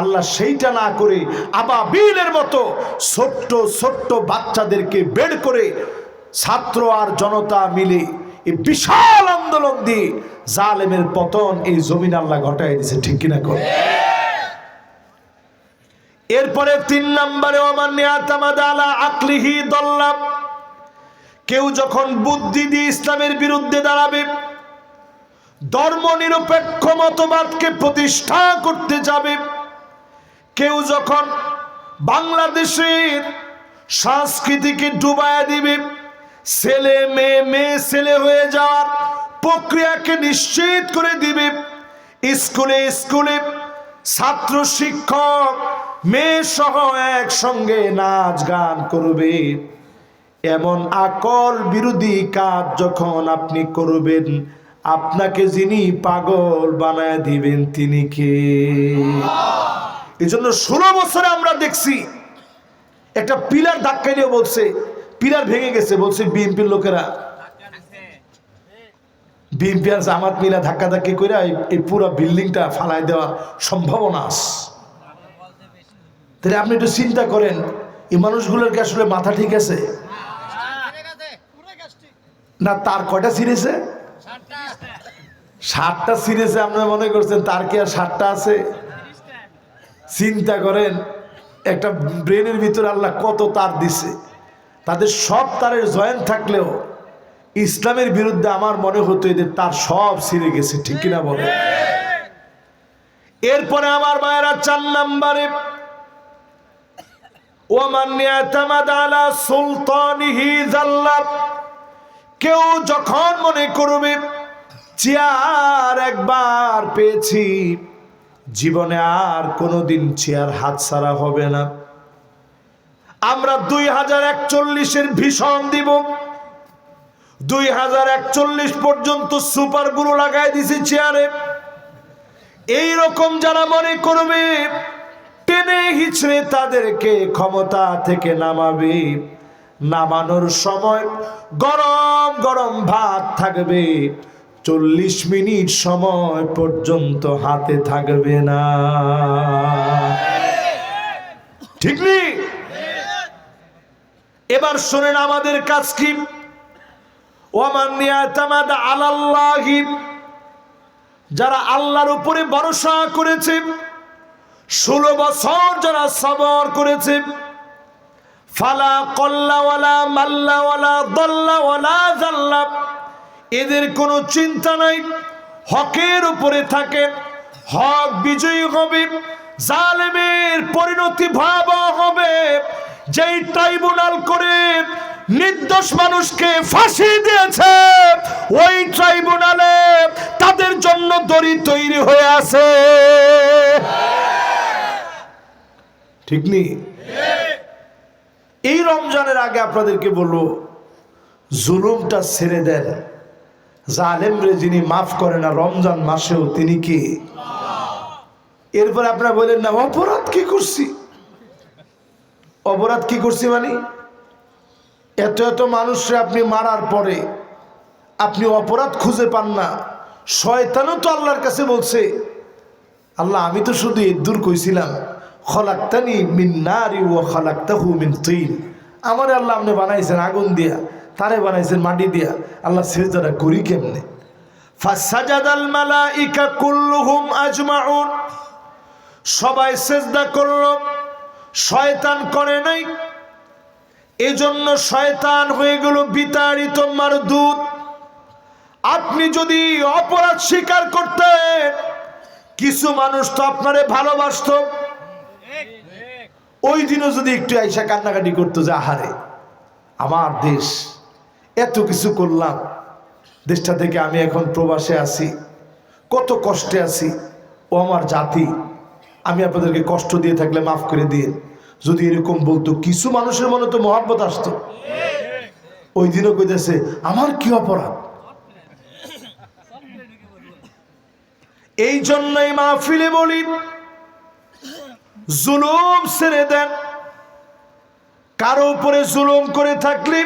আল্লাহ সেইটা না করে আবাবিলের মতো ছোট্ট ছোট্ট বাচ্চাদেরকে বের করে ছাত্র আর জনতা মিলে এই বিশাল আন্দোলন দিয়ে জালেমের পতন এই জমিন আল্লাহ ঘটাই দিয়েছে, ঠিক কিনা করে? এরপরে তিন নম্বরে আকলিহি দল্লাব কেউ যখন বুদ্ধি দিয়ে ইসলামের বিরুদ্ধে দাঁড়াবে ধর্ম নিরপেক্ষ মতবাদকে প্রতিষ্ঠা করতে যাবে কেউ যখন বাংলাদেশের সংস্কৃতিকে ডুবায়া দিবে, ছেলে মেয়ে মেয়ে ছেলে হয়ে যাওয়ার প্রক্রিয়াকে নিশ্চিত করে দিবে, স্কুলে স্কুলে ছাত্র শিক্ষক মেয়ে সহ একসঙ্গে নাচ গান করবে। এমন আকল বিরোধী কাজ যখন আপনি করবেন, আপনাকে যিনি পাগল বানায় দিবেন তিনি কে? এই জন্য ষোলো বছরে আমরা দেখছি, একটা পিলার ধাক্কা দিয়ে বলছে, পিলার ভেঙে গেছে, বলছে বিএনপির লোকেরা। বিএনপি আর জামাত মিলা ধাক্কা ধাক্কি করে এই- পুরো বিল্ডিংটা ফালাই দেওয়ার সম্ভাবনা আছে। তাহলে আপনি একটু চিন্তা করেন, এই মানুষগুলোর কি আসলে মাথা ঠিক আছে? না, তার কয়টা সিরিজে ষাটটা সিরিজে আপনারা মনে করছেন তার কি আর ষাটটা আছে? চিন্তা করেন, একটা ব্রেনের ভিতরে আল্লাহ কত তার দিছে। তাদের সব তারের জয়েন্ট থাকলেও ইসলামের বিরুদ্ধে আমার মনে হতো এদের তার সব ছিঁড়ে গেছে, ঠিক কিনা বলে এরপরে আমার মায়েরা চার নাম্বারে কেউ যখন মনে করবে, চেয়ার একবার পেয়েছি জীবনে আর কোনোদিন চেয়ার হাত ছাড়া হবে না। আমরা দুই হাজার একচল্লিশের ভীষণ দিব। দুই হাজার একচল্লিশ পর্যন্ত সুপারগুলো লাগাই দিছি চেয়ারে। এই রকম যারা মনে করবে, টেনে হিচড়ে তাদেরকে ক্ষমতা থেকে নামাবে। নামানোর সময় গরম গরম ভাত থাকবে। চল্লিশ মিনিট সময় পর্যন্ত হাতে থাকবে না। ঠিক নেই এবার শোনেন আমাদের কাজ কি? যারা আল্লাহর উপরে ভরসা করেছে, ষোলো বছর যারা সবর করেছে, ফালা কল্লাওয়ালা মাল্লাওয়ালা দল্লাওয়ালা জাল্লা এদের কোনো চিন্তা নাই। হকের উপরে থাকে। হক বিজয়ী হবে, জালেমের পরিণতি ভয়াবহ হবে। যেই ট্রাইব্যুনাল করে নির্দোষ মানুষকে ফাঁসি দিয়েছে, ওই ট্রাইব্যুনালে তাদের জন্য দড়ি তৈরি হয়ে আছে। ঠিক নেই এই রমজানের আগে আপনাদেরকে বলব, জুলুমটা ছেড়ে দেন। জালেমরে যিনি মাফ করে না, রমজান মাসেও তিনি কি? এরপর আপনারা বলেন না, অপরাধ কি করছি? অপরাধ কি করছি মানে? এত এত মানুষরে আপনি মারার পরে আপনি অপরাধ খুঁজে পান না। শয়তানও তো আল্লাহর কাছে বলছে, আল্লাহ, আমি তো শুধু দূর কইছিলাম, খলাক্তানি মিন নারি ও খলাক্তাহু মিন তিন। আমার আল্লাহ আপনি বানাইছেন আগুন দিয়া, তারে বানাইছেন মাটি দিয়া, আল্লাহ সেজদাটা করি কেমনে? সবাই সেজদা করল, শয়তান করে নাই। এজন্য শয়তান হয়ে গেল বিতাড়িত মারদুত আপনি যদি অপরাধ স্বীকার করতেন, কিছু মানুষ তো আপনারে ভালোবাসত। ওই দিনও যদি একটু আইসা কান্নাকাটি করতো যে, আহারে, আমার দেশ, এত কিছু করলাম। দেশটা থেকে আমি এখন প্রবাসে আছি, কত কষ্টে আছি। ও আমার জাতি, আমি আপনাদেরকে কষ্ট দিয়ে থাকলে মাফ করে দিয়ে যদি এরকম বলতো, কিছু মানুষের মনে তো মহাব্বত আসতো। ওই দিনও কইতেছে, আমার কি অপরাধ? এই জন্যই মাহফিলে বলি জুলুম ছেড়ে দেন। কারও উপরে জুলুম করে থাকলে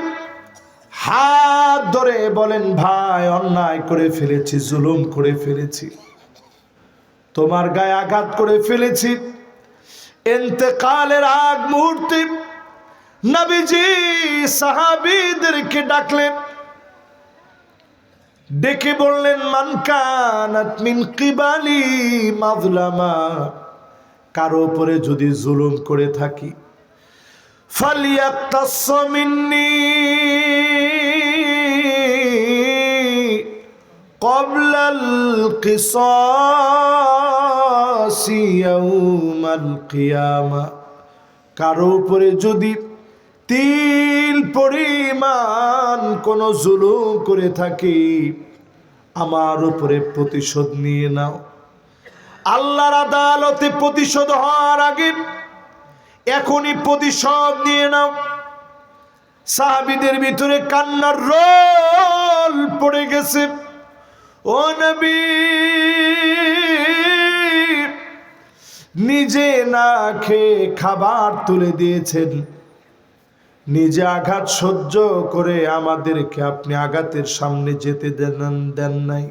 হাত ধরে বলেন, ভাই, অন্যায় করে ফেলেছি, জুলুম করে ফেলেছি। তোমার গায়ে আঘাত করে ফেলেছি। এতেকালের আগ মুহূর্তে নবীজি সাহাবীদেরকে ডাকলেন। ডেকে বললেন মানকানাত মিন কিবালি মাযলামা। কারো উপরে যদি জুলুম করে থাকি ফালিয়াক্তাস মিন্নি قبل القصاص يوم القيامة কারো উপরে যদি তিল পরিমাণ কোন জুলুম করে থাকি আমার উপরে প্রতিশোধ নিয়ে নাও আল্লাহর আদালতে প্রতিশোধ হওয়ার আগে এখনই প্রতিশোধ নিয়ে নাও। সাহাবিদের ভিতরে কান্নার রোল পড়ে গেছে। ও নিজে না খেয়ে খাবার তুলে দিয়েছেন। নিজে আঘাত সহ্য করে আমাদেরকে আপনি আঘাতের সামনে যেতে দেন দেন নাই।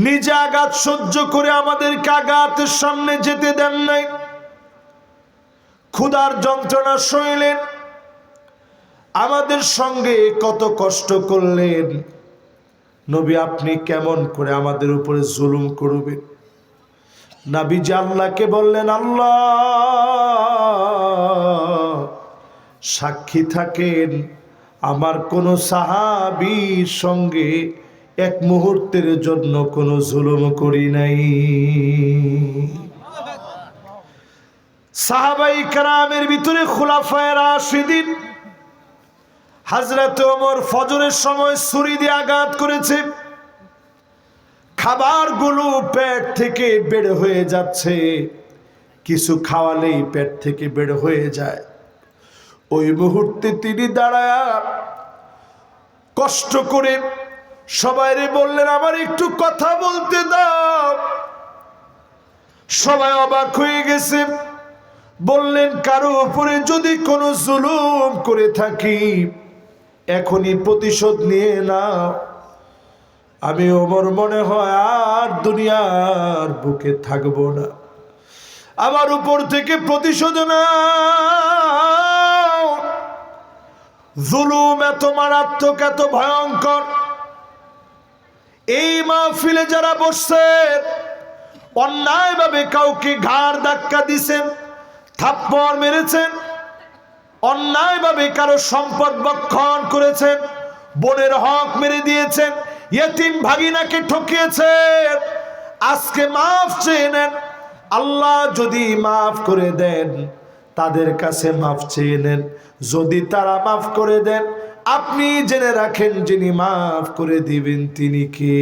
নিজে আঘাত সহ্য করে আমাদেরকে আঘাতের সামনে যেতে দেন নাই। ক্ষুধার যন্ত্রণা সইলেন। আমাদের সঙ্গে কত কষ্ট করলেন। নবী, আপনি কেমন করে আমাদের উপরে জুলুম করবেন? নাবিজি আল্লাহকে বললেন, আল্লাহ, সাক্ষী থাকেন আমার কোনো সাহাবির সঙ্গে এক মুহূর্তের জন্য কোনো জুলুম করি নাই। সাহাবাই কারামের ভিতরে খোলাফায় রাশিদিন হাজরত ওমর ফজরের সময় ছুরি দিয়ে আঘাত করেছে। খাবারগুলো পেট থেকে বের হয়ে যাচ্ছে। কিছু খাওয়ালেই পেট থেকে বের হয়ে যায়। ওই মুহূর্তে তিনি দাঁড়ায় কষ্ট করে সবাইরে বললেন, আমার একটু কথা বলতে দাও। সবাই অবাক হয়ে গেছে। বললেন, কারও উপরে যদি কোনো জুলুম করে থাকি, এখনই প্রতিশোধ নিয়ে নাও। আমি ওমর মনে হয় আর দুনিয়ার বুকে থাকব না। আমার উপর থেকে প্রতিশোধ না জুলুম এত মারাত্মক, এত ভয়ঙ্কর এই মাহফিলে যারা বসছেন, অন্যায়ভাবে কাউকে ঘাড় ধাক্কা দিছেন, থাপ্পড় মেরেছেন, অন্যায়ভাবে কারও সম্পদ বক্ষণ করেছেন, বোনের হক মেরে দিয়েছেন, ইয়েতিম ভাগিনাকে ঠকিয়েছেন, আজকে মাফ চেয়ে নেন, আল্লাহ যদি মাফ করে দেন, তাদের কাছে মাফ চেয়ে নেন, যদি তারা মাফ করে দেন আপনি জেনে রাখেন যিনি মাফ করে দিবেন তিনি কে?